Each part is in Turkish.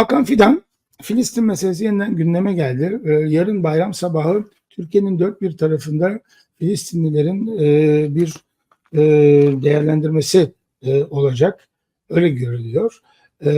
Hakan Fidan, Filistin meselesi yeniden gündeme geldi. Ee, yarın bayram sabahı Türkiye'nin dört bir tarafında Filistinlilerin e, bir e, değerlendirmesi e, olacak. Öyle görülüyor. E,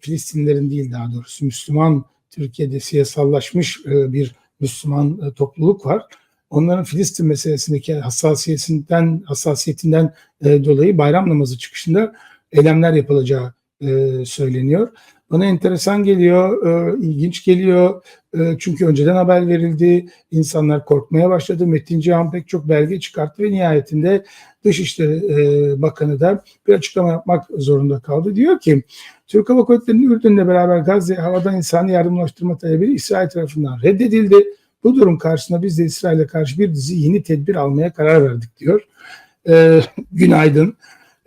Filistinlilerin değil daha doğrusu Müslüman Türkiye'de siyasallaşmış e, bir Müslüman e, topluluk var. Onların Filistin meselesindeki hassasiyetinden hassasiyetinden e, dolayı bayram namazı çıkışında eylemler yapılacağı e, söyleniyor. Bana enteresan geliyor, e, ilginç geliyor. E, çünkü önceden haber verildi, insanlar korkmaya başladı. Metin Cihan pek çok belge çıkarttı ve nihayetinde Dışişleri e, Bakanı da bir açıklama yapmak zorunda kaldı. Diyor ki, Türk Hava Kuvvetleri'nin Ürdün'le beraber Gazze'ye havadan insani yardımlaştırma talebi İsrail tarafından reddedildi. Bu durum karşısında biz de İsrail'e karşı bir dizi yeni tedbir almaya karar verdik diyor. E, günaydın.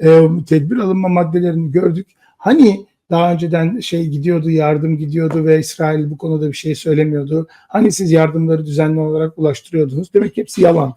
E, tedbir alınma maddelerini gördük. Hani daha önceden şey gidiyordu, yardım gidiyordu ve İsrail bu konuda bir şey söylemiyordu. Hani siz yardımları düzenli olarak ulaştırıyordunuz. Demek hepsi yalan.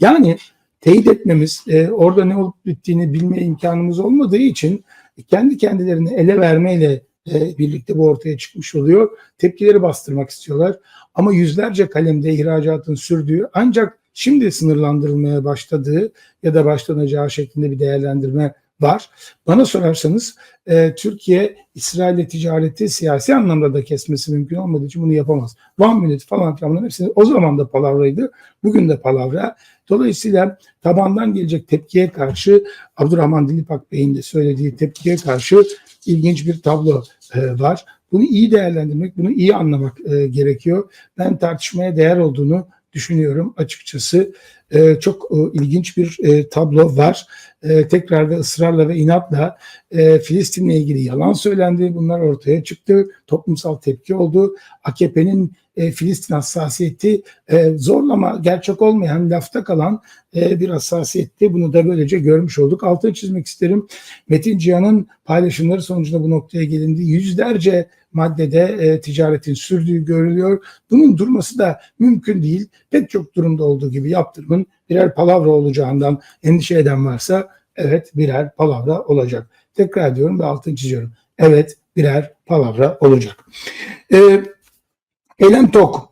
Yani teyit etmemiz, e, orada ne olup bittiğini bilme imkanımız olmadığı için kendi kendilerini ele vermeyle e, birlikte bu ortaya çıkmış oluyor. Tepkileri bastırmak istiyorlar. Ama yüzlerce kalemde ihracatın sürdüğü ancak şimdi sınırlandırılmaya başladığı ya da başlanacağı şeklinde bir değerlendirme var. Bana sorarsanız e, Türkiye İsrail'le ticareti siyasi anlamda da kesmesi mümkün olmadığı için bunu yapamaz. One minute falan filan hepsi o zaman da palavraydı. Bugün de palavra. Dolayısıyla tabandan gelecek tepkiye karşı Abdurrahman Dilipak Bey'in de söylediği tepkiye karşı ilginç bir tablo e, var. Bunu iyi değerlendirmek, bunu iyi anlamak e, gerekiyor. Ben tartışmaya değer olduğunu düşünüyorum açıkçası. E, çok e, ilginç bir e, tablo var. E, tekrar ve ısrarla ve inatla e, Filistin'le ilgili yalan söylendi. Bunlar ortaya çıktı. Toplumsal tepki oldu. AKP'nin e, Filistin hassasiyeti e, zorlama, gerçek olmayan, lafta kalan e, bir hassasiyetti. Bunu da böylece görmüş olduk. Altını çizmek isterim. Metin Cihan'ın paylaşımları sonucunda bu noktaya gelindi. Yüzlerce maddede e, ticaretin sürdüğü görülüyor. Bunun durması da mümkün değil. Pek çok durumda olduğu gibi yaptırımın birer palavra olacağından endişe eden varsa evet birer palavra olacak. Tekrar diyorum ve altını çiziyorum. Evet birer palavra olacak. Ee, Eylem Tok